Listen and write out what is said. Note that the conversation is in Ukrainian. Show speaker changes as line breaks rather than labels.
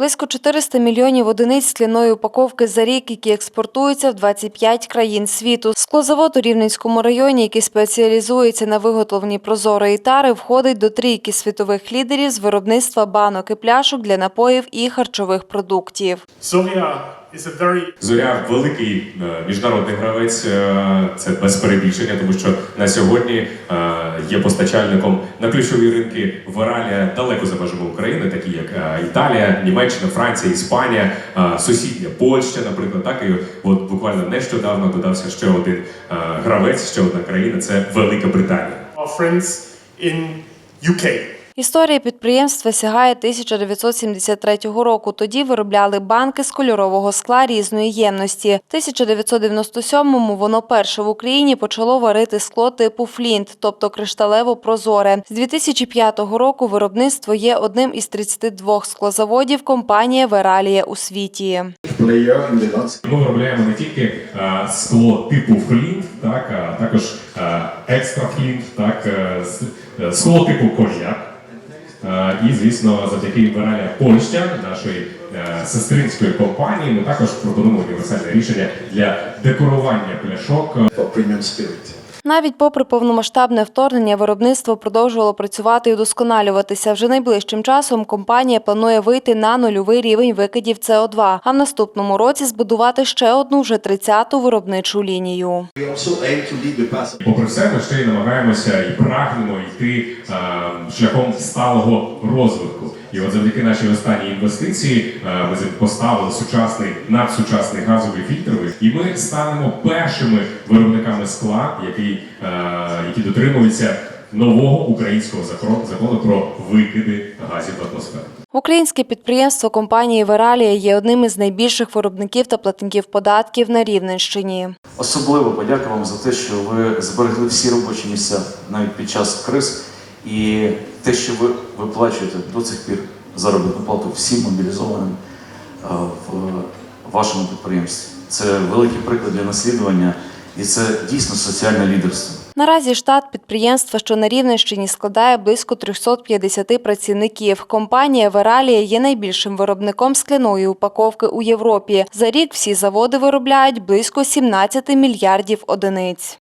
Близько 400 мільйонів одиниць скляної упаковки за рік, які експортуються в 25 країн світу. Склозавод у Рівненському районі, який спеціалізується на виготовленні прозорої тари, входить до трійки світових лідерів з виробництва банок і пляшок для напоїв і харчових продуктів.
Зоря великий е, міжнародний гравець, е, це без перебільшення, тому що на сьогодні е, є постачальником на ключові ринки в Іралі далеко за межами України, такі як Італія, Німеччина, Франція, Іспанія, сусідня Польща, наприклад, так і от буквально нещодавно додався ще один гравець, ще одна країна це Велика Британія.
our friends in UK.
Історія підприємства сягає 1973 року. Тоді виробляли банки з кольорового скла різної ємності. В 1997-му воно перше в Україні почало варити скло типу флінт, тобто кришталево-прозоре. З 2005 року виробництво є одним із 32 склозаводів компанії Вералія у світі.
Ми виробляємо не тільки е, скло типу флінт, так а також е, екстра флінт, так е, скло типу коньяк. Е, І, звісно, завдяки Вераля Польща, нашої е, сестринської компанії, ми також пропонуємо універсальне рішення для декорування пляшок
for premium spirit.
Навіть попри повномасштабне вторгнення, виробництво продовжувало працювати і удосконалюватися. Вже найближчим часом компанія планує вийти на нульовий рівень викидів СО2, а в наступному році збудувати ще одну вже 30-ту виробничу лінію.
Попри все, ми ще й намагаємося і прагнемо йти шляхом сталого розвитку. І от завдяки нашій останній інвестиції е, ми поставили сучасний надсучасний газовий фільтровий, і ми станемо першими виробниками скла, який, е, які дотримуються нового українського закону, закону про викиди газів в атмосферу.
Українське підприємство компанії Вералія є одним із найбільших виробників та платників податків на Рівненщині.
Особливо подяка вам за те, що ви зберегли всі робочі місця навіть під час криз, і те, що ви виплачуєте до цих пір заробітну плату всім мобілізованим е, в вашому підприємстві. Це великий приклад для наслідування, і це дійсно соціальне лідерство.
Наразі штат підприємства, що на Рівненщині, складає близько 350 працівників. Компанія Вералія є найбільшим виробником скляної упаковки у Європі. За рік всі заводи виробляють близько 17 мільярдів одиниць.